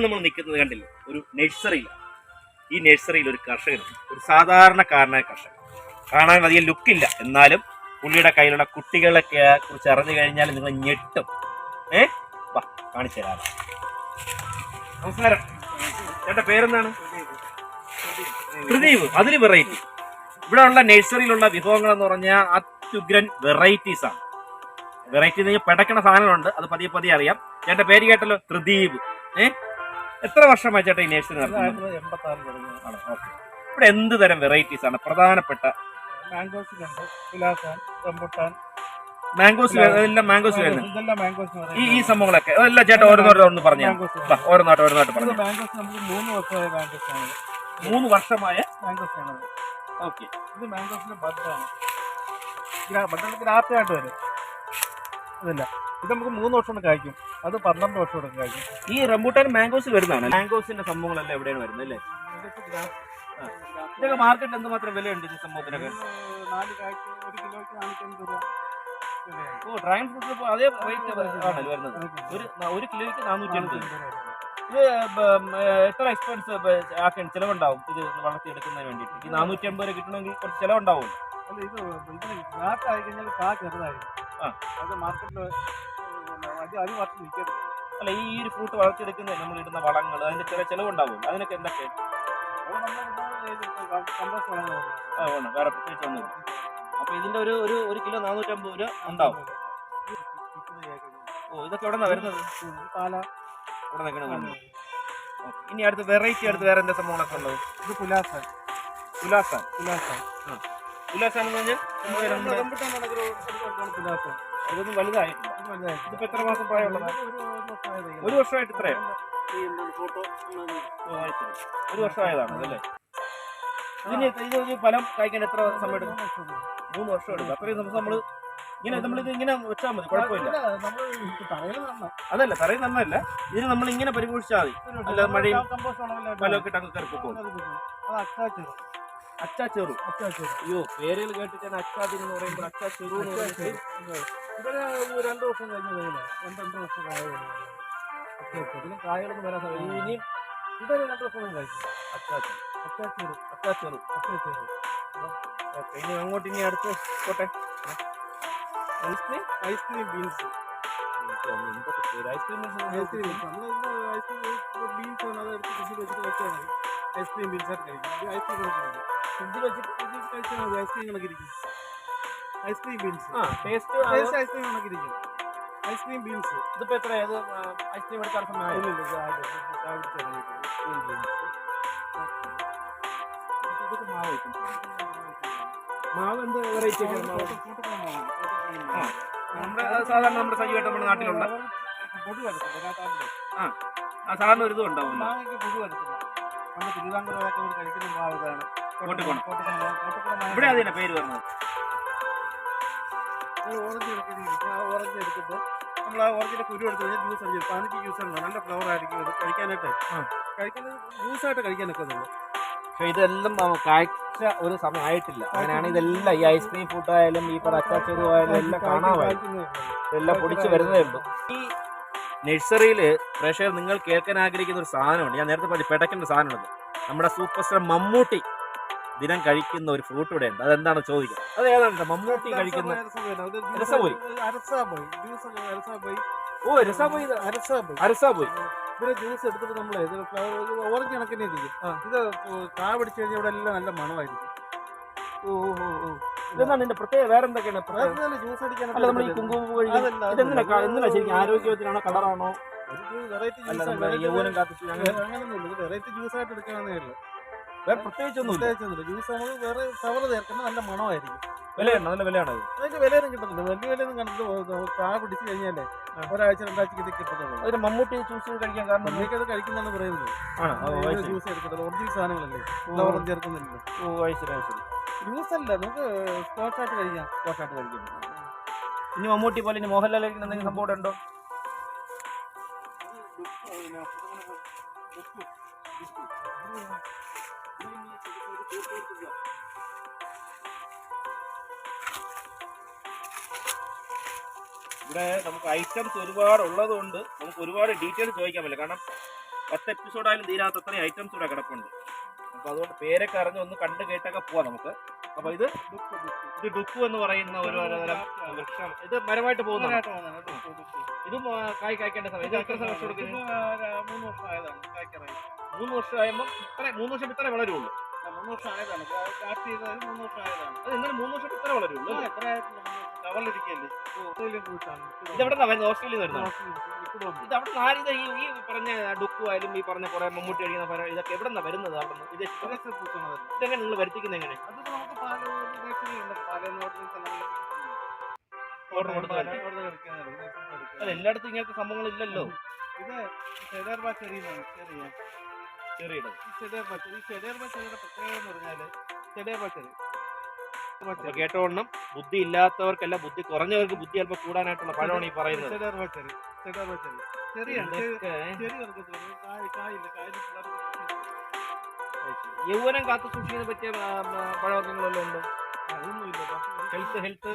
നമ്മൾ നിൽക്കുന്നത് കണ്ടില്ലേ? ഒരു നഴ്സറിയിലാണ് ഈ നഴ്സറിയിൽ ഒരു കർഷകനുണ്ട് ഒരു സാധാരണക്കാരനായ കർഷകൻ. കാണാൻ അധികം ലുക്കില്ല എന്നാലും പുള്ളിയുടെ കയ്യിലുള്ള കുട്ടികളൊക്കെ കുറിച്ച് അറിഞ്ഞു കഴിഞ്ഞാൽ നിങ്ങൾ ഞെട്ടും. ഏ? വാ കാണിച്ചു തരാം. നമസ്കാരം. ചേട്ടന്റെ പേരെന്താണ്? പ്രദീപ്. അതിന് വെറൈറ്റി ഇവിടെ ഉള്ള നഴ്സറിയിലുള്ള വിഭവങ്ങൾ എന്ന് പറഞ്ഞാൽ അത്യുഗ്രൻ വെറൈറ്റീസ് ആണ്. വെറൈറ്റി എന്ന് പറഞ്ഞാൽ പെടക്കണ സാധനങ്ങളുണ്ട്. അത് പതിയെ പതിയെ അറിയാം. ചേട്ടന്റെ പേര് കേട്ടല്ലോ? ത്രിദീപ് ഏ? എത്ര വർഷമായി ചേട്ടാ ഈ നേഴ്സിംഗ് നടത്തുന്നത്. ഇവിടെ എന്ത് തരം വെറൈറ്റീസ് ആണ്? പ്രധാനപ്പെട്ട മാംഗോസിലുണ്ട് പുലാസാൻ റംബുട്ടാൻ. മാംഗോസ് എല്ലാം മാംഗോസ് വരുന്നത്? ഈ ഈ സംഭവങ്ങളൊക്കെ. അതെല്ലാം ചേട്ടാ ഓരോന്നോരോ ഒന്ന് പറഞ്ഞു ഓരോന്നാട്ട് ഓരോന്നാട്ട് പറഞ്ഞു മാംഗോസ് നമുക്ക് മൂന്ന് വർഷമായ മാംഗോസ് ആണ്. മൂന്ന് വർഷമായ? മാംഗോസ് ആണ്. ഓക്കെ. ഇത് മാംഗോസിന്റെ ബഡാണ് ബഡാണ് ഗ്രാഫ്റ്റായിട്ട് വരും. അതല്ല. ഇത് നമുക്ക് മൂന്ന് വർഷം കൊണ്ട് കായ്ക്കും. അത് പന്ത്രണ്ട് വർഷം കൊണ്ട് കഴിഞ്ഞു ഈ റംബൂട്ടാൻ മാംഗോസ് വരുന്നതാണ് മാംഗോസിന്റെ സംഭവങ്ങളെല്ലാം എവിടെയാണ് വരുന്നത് അല്ലേ ഇതൊക്കെ മാർക്കറ്റ് എന്ത് മാത്രം മാർക്കറ്റിൽ എന്തുമാത്രം വിലയുണ്ട് ഈ സംഭവത്തിനൊക്കെ ഇത് നാല് കായ്ക്ക് ഒരു കിലോയ്ക്ക് നാനൂറ്റമ്പത് രൂപ. ഓ ഡ്രാഗൺ ഫ്രൂട്ട് അതേ റേറ്റ് ആണല്ലോ വരുന്നത് ഒരു ഒരു കിലോയ്ക്ക് നാനൂറ്റി എൺപത്. ഇത് എത്ര എക്സ്പെൻസ് ആക്കാൻ ചിലവുണ്ടാവും ഇത് വളർത്തിയെടുക്കുന്നതിന് വേണ്ടിയിട്ട് ഈ നാനൂറ്റി അമ്പത് രൂപ കിട്ടണമെങ്കിൽ കുറച്ച് ചിലവുണ്ടാവും അല്ല ഇത് ഇതിന് ആയി കഴിഞ്ഞാൽ കാ ചെറുതായിരിക്കും ആ. അത് മാർക്കറ്റിൽ അത് അത് മാത്രം നിൽക്കരുത് അല്ല ഈ ഒരു ഫ്രൂട്ട് വളർത്തിയെടുക്കുന്നതിന് നമ്മൾ ഇടുന്ന വളങ്ങൾ അതിന്റെ ചില ചിലവുണ്ടാവും. അതിനൊക്കെ എന്തൊക്കെ? ആ വേണം വേറെ പ്രത്യേകിച്ച് ഒന്നും അപ്പൊ ഇതിന്റെ ഒരു ഒരു ഒരു കിലോ നാനൂറ്റമ്പത് രൂപ ഉണ്ടാവും. ഓ ഇതൊക്കെ എവിടെ നിന്നാണ് വരുന്നത്? പാല. ഇവിടെ ഇനി അടുത്ത് വെറൈറ്റി അടുത്ത് വേറെ എന്താ സംഭവങ്ങളൊക്കെ ഉള്ളത്? ഇത് പുലാസ. പുലാസ. പുലാസ. പുലാസ എന്ന് പറഞ്ഞാൽ നമ്മുടെ പുലാസാൻ ഇതൊന്നും വലുതായിട്ടില്ല ഇത് വലുതായി. ഇതിപ്പോ എത്ര മാസം പ്രായമുള്ളതാണ് ഒരു വർഷമായിട്ട് ഇത്രയോ. ഫോട്ടോ. ഒരു വർഷമായതാണ് അതല്ലേ ഇതിന് ഇത് ഫലം കായ്ക്കാൻ എത്ര സമയം എടുക്കും? മൂന്ന് വർഷം എടുക്കും. അത്രയും ദിവസം നമ്മൾ ഇങ്ങനെ നമ്മളിത് ഇങ്ങനെ വെച്ചാൽ മതി. കുഴപ്പമില്ല. അതല്ല തറയിൽ നന്നല്ല. ഇതിന് നമ്മൾ ഇങ്ങനെ പരിപോഷിച്ചാൽ മതി. അല്ല, മഴയും ഫലമൊക്കെ ഇട്ടങ്ങ് കറുപ്പ് കയറി പോകും അച്ചാച്ചേറ്. അച്ചാ ചെറു. അച്ചാച്ചേറ്. അയ്യോ പേരുകൾ കേട്ടിട്ടാണ് അച്ചാതിരി എന്ന് പറയുമ്പോൾ അച്ചാ ചെറു എന്ന് പറഞ്ഞിട്ട് ഒരു രണ്ട് വർഷം കഴിഞ്ഞ. രണ്ട് രണ്ട് വർഷം കായ കഴിഞ്ഞ തേയില. അച്ചാച്ചേറ്. ഇതിന് കായകളൊന്നും വരാൻ ഇനിയും ഇതൊരു രണ്ട് വർഷം കഴിക്കും അച്ചാ ചെറു. അച്ചാച്ചേറ്. അച്ചാ ചെറു. അച്ചാച്ചേറ്. ഓക്കെ ഇനി അങ്ങോട്ട് ഇനി അടുത്ത് പോട്ടെ. Ice cream ice cream beans ice cream ice cream beans ice cream beans ആണ്. അത് എടുത്ത് ഫ്രിഡ്ജിൽ വെച്ചിട്ട് വെച്ചാൽ ഐസ്ക്രീം ബീൻസ് ആയിട്ട് കഴിക്കും. ഐസ്ക്രീം കണക്കിരിക്കും ഫ്രിഡ്ജിൽ വെച്ചിട്ട് ഫ്രിഡ്ജിൽ കഴിച്ചാൽ മതി. ഐസ്ക്രീം കണക്കിരിക്കും ഐസ്ക്രീം ബീൻസ് ആ ടേസ്റ്റ് ടേസ്റ്റ് ഐസ്ക്രീം കണക്കിരിക്കും ഐസ്ക്രീം ബീൻസ് എത്ര ഐസ്ക്രീം എടുക്കാൻ ഇതൊക്കെ മാവ് എന്ത് വെറൈറ്റി ഒക്കെ മാവ്. ആ. നമ്മുടെ സാധാരണ നമ്മുടെ സജീവായിട്ട് നമ്മുടെ നാട്ടിലുള്ള ആ ആ സാധാരണ ഒരു ഇതും ഉണ്ടാവും. വരത്തില്ല പണ്ട് തിരുവിതാംകൂറൊക്കെ കഴിക്കുന്ന മാവ് ഇതാണ്. കോട്ടിക്കോണം. ഇവിടെ അതിന്റെ പേര് വരുന്നത്. ഒരു ഓറഞ്ച് എടുത്തിട്ട് ആ ഓറഞ്ച് എടുത്തിട്ട് നമ്മൾ ആ ഓറഞ്ചിന്റെ കുരു എടുത്ത് കഴിഞ്ഞാൽ ജ്യൂസ് അടിച്ചു പതിനഞ്ച് ജ്യൂസ് ഉണ്ട് നല്ല ഫ്ലവർ ആയിരിക്കും അത് കഴിക്കാനായിട്ട്. ആ. കഴിക്കുന്നത് ജ്യൂസായിട്ട് കഴിക്കാനൊക്കെ നമ്മൾ പക്ഷെ ഇതെല്ലാം കാഴ്ച ഒരു സമയം ആയിട്ടില്ല. അങ്ങനെയാണ് ഇതെല്ലാം ഈ ഐസ്ക്രീം ഫുഡായാലും ഈ പറ അച്ചാച്ചതും ആയാലും എല്ലാം കാണാമായിരുന്നു. എല്ലാം പൊടിച്ച് വരുന്നേ ഉള്ളൂ. ഈ നഴ്സറിയിൽ പ്രേക്ഷകർ നിങ്ങൾ കേൾക്കാൻ ആഗ്രഹിക്കുന്ന ഒരു സാധനമുണ്ട്. ഞാൻ നേരത്തെ പറഞ്ഞു പെടക്കേണ്ട സാധനമുണ്ട്. നമ്മുടെ സൂപ്പർ സ്റ്റാർ മമ്മൂട്ടി. ദിനം കഴിക്കുന്ന ഒരു ഫ്രൂട്ട് ഇവിടെ ഉണ്ട്. അതെന്താണ് ചോദിക്കുക അത് ഏതാണ് മമ്മൂട്ടി കഴിക്കുന്ന രസപോയി. ഓ രസാപോയി അരസാപോയി ഇതിന് ജ്യൂസ് എടുത്തിട്ട് നമ്മൾ ഓറഞ്ച് കണക്കിനെ ഇരിക്കും. ഇത് കാ പിടിച്ചു കഴിഞ്ഞാൽ ഇവിടെ എല്ലാം നല്ല മണമായിരിക്കും. ഓ ഓ ഓ ഇതെന്താണ് ഇതിന്റെ പ്രത്യേക വേറെ എന്തൊക്കെയാണ് പ്രത്യേകത? ജ്യൂസ് അടിക്കാൻ അല്ല നമ്മൾ ഈ കുങ്കുമ എന്തിനാ ശരിക്കും ആരോഗ്യത്തിനാണോ കളറാണോ? വെറൈറ്റി ജ്യൂസ് ആയിട്ട് എടുക്കാവുന്നേ ഉള്ളൂ വേറെ പ്രത്യേകിച്ചൊന്നുമില്ല. പ്രത്യേകിച്ചൊന്നുമില്ല. ജ്യൂസ് നമുക്ക് വേറെ ഫ്ലവർ ചേർക്കുന്ന നല്ല മണമായിരിക്കും. വിലയാണ് നല്ല വിലയാണ് അതിന്റെ വിലയൊന്നും കിട്ടത്തില്ല. വലിയ വിലയൊന്നും കണ്ടിട്ട് പോ- കാ പിടിച്ചു കഴിഞ്ഞാലേ ഒരാഴ്ച രണ്ടാഴ്ചക്ക് ഇത് കിട്ടുന്നുള്ളൂ അതിന് മമ്മൂട്ടി ചൂസ് കഴിക്കാൻ കാരണം നിങ്ങൾക്ക് അത് കഴിക്കുന്നതെന്ന് പറയുന്നത്. ആണോ. ജ്യൂസ് എടുക്കുന്നത് ഒറിജിനൽ സാധനങ്ങളല്ലേ? ഓ, ഫ്ലവറും ചേർക്കുന്നില്ല ഓ ശരി അത് ജ്യൂസ് അല്ല നമുക്ക് സ്കോച്ച് ആയിട്ട് കഴിക്കാം. ദോഷമായിട്ട് കഴിക്കുന്നു ഇനി മമ്മൂട്ടി പോലെ ഇനി മോഹൻലാൽ കഴിക്കുന്ന എന്തെങ്കിലും സംഭവം ഉണ്ടോ? ഇവിടെ നമുക്ക് ഐറ്റംസ് ഒരുപാട് ഉള്ളത് കൊണ്ട് നമുക്ക് ഒരുപാട് ഡീറ്റെയിൽസ് ചോദിക്കാൻ പറ്റില്ല. കാരണം പത്ത് എപ്പിസോഡായാലും തീരാത്ത അത്രയും ഐറ്റംസ് ഇവിടെ കിടപ്പുണ്ട്. അപ്പൊ അതുകൊണ്ട് പേരൊക്കെ അറിഞ്ഞ് ഒന്ന് കണ്ട് കേട്ടൊക്കെ പോവാം നമുക്ക്. അപ്പൊ ഇത് ഇത് ഡുക്കു എന്ന് പറയുന്ന ഒരു വൃക്ഷം. ഇത് മരമായിട്ട് പോകുന്ന ഇതും കായ് കായ്ക്കേണ്ട സമയം. ഇത് എത്ര മൂന്ന് വർഷം ആയതാണ് കായ്ക്കാറായി മൂന്ന് വർഷം ആകുമ്പോൾ ഇത്ര മൂന്ന് വർഷം ഇത്ര വളരുള്ളൂ. ആ, മൂന്ന് വർഷം ആയതാണ് സ്റ്റാർട്ട് ചെയ്തത് മൂന്ന് വർഷം ആയതാണ് അത് എന്നാലും മൂന്ന് വർഷം ഇത്ര വളരുള്ളൂ ആ, അല്ലേ? എത്ര കവറിലിരിക്കല്ലേ ഓസ്ട്രേലിയൻ ഫ്രൂട്ടാണ് ഇത് എവിടെ നിന്നാണ് വരുന്നത്? ഓസ്ട്രേലിയയിൽ നിന്ന് വരുന്നത്. ഇത് അവിടെ നിന്ന് ഈ ഈ പറഞ്ഞ ഡുക്കു ആയാലും ഈ പറഞ്ഞ കുറെ മമ്മൂട്ടി അടിക്കുന്ന പല ഇതൊക്കെ എവിടെ നിന്നാണ് വരുന്നത് അവിടെ നിന്ന് ഇത് ഇതെങ്ങനെ നിങ്ങൾ വരുത്തിക്കുന്നത് എങ്ങനെ? അത് നമുക്ക് പാൽ ഉണ്ട്. ഓർഡർ കൊടുത്താൽ. അത് എല്ലായിടത്തും ഇങ്ങനത്തെ സംഭവങ്ങൾ ഇല്ലല്ലോ. ഇത് ചെറിയാണ് ചെറിയ ഈ ചെറിയുടെ പ്രത്യേകത എന്ന് പറഞ്ഞാൽ ഷെഡർ ബാ ചെറി അപ്പൊ കേട്ടോണം ബുദ്ധി ഇല്ലാത്തവർക്കല്ല ബുദ്ധി കുറഞ്ഞവർക്ക് ബുദ്ധി അല്പം കൂടാനായിട്ടുള്ള പഴമാണ് ഈ പറയുന്നത്. ഇതൊക്കെ കായ് കായില്ല കായിൽ യൗവനം കാത്തു സൂക്ഷിക്കുന്നതിനെ പറ്റിയ പഴവർഗങ്ങളെല്ലാം ഉണ്ടോ? അതൊന്നുമില്ല ഹെൽത്ത് ഹെൽത്ത്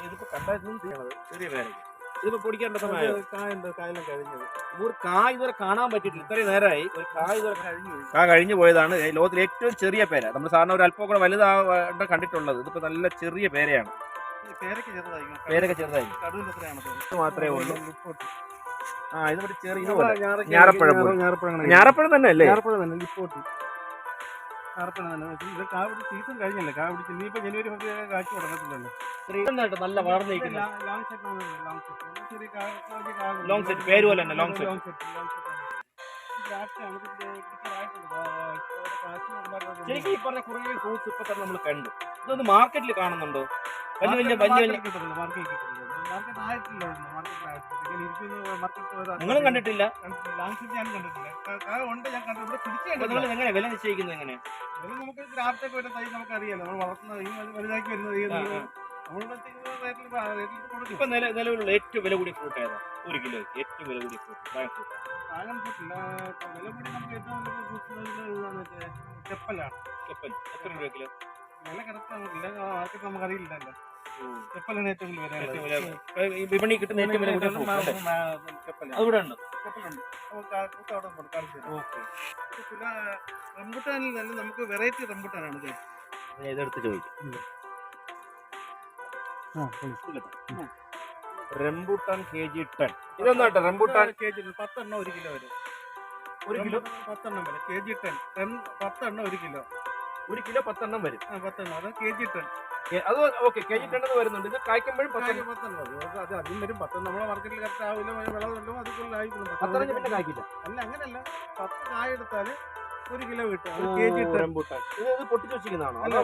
ഇതിപ്പോ കണ്ടായിരുന്നു ചെയ്യണത്. ചെറിയ പേരയ്ക്ക് ഇതിപ്പോ പൊടിക്കേണ്ട സമയം കായുണ്ട് കായെല്ലാം കഴിഞ്ഞത് ഒരു കായ് ഇതുവരെ കാണാൻ പറ്റിയിട്ടില്ല. ഇത്രയും നേരമായി ഒരു കായ് ഇതുവരെ കഴിഞ്ഞു. കാ കഴിഞ്ഞു പോയതാണ്. ലോകത്തിലെ ഏറ്റവും ചെറിയ പേര. നമ്മൾ സാറിന് ഒരു അല്പം കൂടെ വലുതാവേണ്ട കണ്ടിട്ടുള്ളത്. ഇതിപ്പോ നല്ല ചെറിയ പേരയാണ്. പേരൊക്കെ ചെറുതായിരിക്കും. മാത്രമേ ഉള്ളൂ. ആ ഇത് ചെറിയ ഞാറപ്പഴം ഞാറപ്പഴം തന്നെ അല്ലേ ഞാറപ്പഴം തന്നെ ലിപ്പോട്ട്. ഞാറപ്പഴം ഇത് സീസൺ കഴിഞ്ഞല്ലേ? കാ പിടിച്ച് ഇനിയിപ്പോ ജനുവരി ഫെബ്രുവരി കാഴ്ച തുടങ്ങത്തില്ലല്ലോ. നല്ല വളർന്നിരിക്കുന്നത് ലോങ് സെറ്റ് ലോങ് സെറ്റ് പേര് പോലെ തന്നെ, ലോങ് ഇവിടെ കാശിന് ഒരുപാട് ശരിക്കും ഈ പറഞ്ഞ കുറേ ഫ്രൂട്ട്സ് ഇപ്പൊ തന്നെ നമ്മൾ കണ്ടു. ഇതൊന്ന് മാർക്കറ്റിൽ കാണുന്നുണ്ടോ? വലിയ വലിയ വലിയ വലിയ മാർക്കറ്റിൽ നിങ്ങളും കണ്ടിട്ടില്ല. നിങ്ങൾ എങ്ങനെ വില നിശ്ചയിക്കുന്നത് എങ്ങനെ നമുക്ക് വരുന്ന തൈ നമുക്ക് അറിയാലോ നമ്മൾ വളർത്തുന്ന വലുതാക്കി വരുന്ന ഇപ്പൊ നില നിലവിലുള്ള ഏറ്റവും വില കൂടിയ ഫ്രൂട്ട് ഏതാ? ഒരു കിലോ ഏറ്റവും വില കൂടിയ ഫ്രൂട്ട് ഡ്രാഗൺ ഫ്രൂട്ട് ഡ്രാഗൺ ഫ്രൂട്ടില്ല വില കൂടി നമുക്ക് ഏറ്റവും മറ്റേ ചെപ്പലാണ്. ചെപ്പൽ. എത്ര രൂപ കിലോ? വില കറക്റ്റ് നമുക്കില്ല മാർക്കറ്റ് നമുക്ക് ചെപ്പലാണ് ഏറ്റവും വില വിപണി കിട്ടുന്ന ഏറ്റവും വില കൂടിയ ചെപ്പലാണ് ഉണ്ട്. പിന്നെ റംബുട്ടാനിൽ തന്നെ നമുക്ക് വെറൈറ്റി റംബുട്ടാനാണ് ഇത് ഇതെടുത്ത് ചോദിക്കും. റംബൂട്ടാൻ കെ ജി ടെൻ ഇതൊന്നാട്ടെ റംബുട്ടാൻ കെ ജി പത്തെണ്ണം ഒരു കിലോ വരും. ഒരു കിലോ? പത്തെണ്ണം വരും. കെ ജി ടെൻ ടെൻ പത്തെണ്ണം ഒരു കിലോ. ഒരു കിലോ പത്തെണ്ണം വരും. പത്തെണ്ണം. അത് കെ ജി ടെൻ അത് ഓക്കെ കെ ജി വരുന്നുണ്ട്. ഇത് കായ്ക്കുമ്പോഴും അത് അത് വരും. പത്ത് നമ്മളെ മാർക്കറ്റിൽ കറക്റ്റ് ആവില്ല വിളം കൊണ്ടും അതുപോലെ ആയിക്കോളും പത്തനഞ്ച് പിന്നെ കായ്ക്കില്ല. അല്ല അങ്ങനല്ല പത്ത് കായ എടുത്താൽ ഒരു കിലോ കിട്ടും. അത് കെ ജി ടെൻ റംബൂട്ടാൻ. ഇത് ഇത് പൊട്ടിച്ച് വെച്ചിരിക്കുന്നതാണോ? അല്ല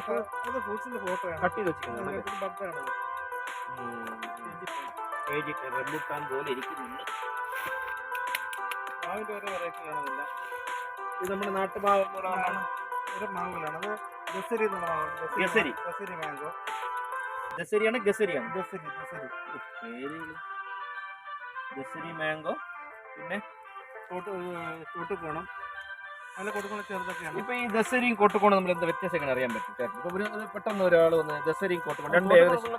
അതോ ഫ്രൂട്ട്സിന്റെ ഫോട്ടോയാണ്. കട്ട് ചെയ്ത് വെച്ചിരിക്കുന്നത് ബർത്താണ് കെ ജി ടെൻ റംബൂട്ടാൻ പോലെ ഇരിക്കുന്നുണ്ട്. മാവിന്റെ ഓരോ വെറൈറ്റി കാണുന്നില്ല ഇത് നമ്മുടെ നാട്ടുമാവ് ഒരു മാവിലാണ് അത് ഗസരി മാംഗോ ദസരിയാണ് ഗസരിയാണ് ഗസരി ഗസരി പേര് ഗസരി മാംഗോ പിന്നെ ചെറുതൊക്കെയാണ് ഇപ്പൊ ഈ ദസരിയും കോട്ടുകോണും നമ്മൾ എന്താ വ്യത്യാസം അറിയാൻ പറ്റും ചേട്ടൻ ഇപ്പൊ ഒരു ഒരു പെട്ടെന്ന് ഒരാൾ വന്ന് ദസരിയും കോട്ടുകോണം രണ്ട് ഏകദേശം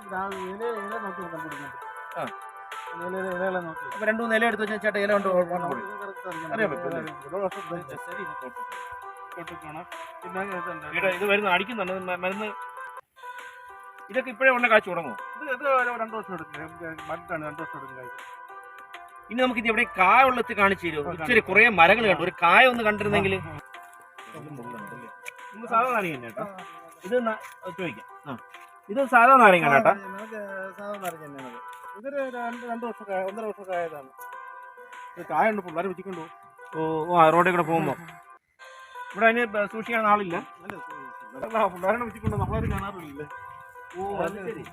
അപ്പൊ രണ്ടു മൂന്ന് ഇല എടുത്ത് വെച്ചാൽ ചേട്ടാ ഇല കൊണ്ട് അറിയാൻ പറ്റും ദസരി കോട്ടുകോണം കൊണ്ടുപോകണം പിന്നെ ഇതുണ്ട്. ഇവിടെ ഇത് വരുന്ന അടിക്കുന്നുണ്ട് മ- മരുന്ന്. ഇതൊക്കെ ഇപ്പോഴേ ഉടനെ കാച്ചു തുടങ്ങും ഇത് ഇത് ഒരു രണ്ട് വർഷം എടുക്കും. മറ്റാണ് രണ്ട് വർഷം എടുക്കും കായ്ക്ക്. ഇനി നമുക്ക് ഇത് എവിടെ കായ ഉള്ളത് കാണിച്ചു തരുമോ? ഇച്ചിരി കുറെ മരങ്ങൾ കണ്ടു. ഒരു കായ ഒന്ന് കണ്ടിരുന്നെങ്കിൽ. ഇത് സാധാ നാരങ്ങ കേട്ടോ. ഇത് ന- ചോദിക്കാം. ആ. ഇത് സാധാ നാരങ്ങ കേട്ടാ. നമുക്ക് സാധാരണ നാരങ്ങ തന്നെയാണ് ഇത്. ഇതൊരു രണ്ട് രണ്ട് വർഷം കായ ഒന്നര വർഷം കായതാണ്. ഇത് കായുണ്ട് പിള്ളേർ ഓ ആ റോഡിൽ കൂടെ പോകുമ്പോ. ഇവിടെ അതിന് സൂക്ഷിക്കാൻ ആളില്ല. പിള്ളേരെ വെച്ചിട്ടുണ്ടോ നമ്മളാരും കാണാറില്ലേ ഓ അത് ശരി.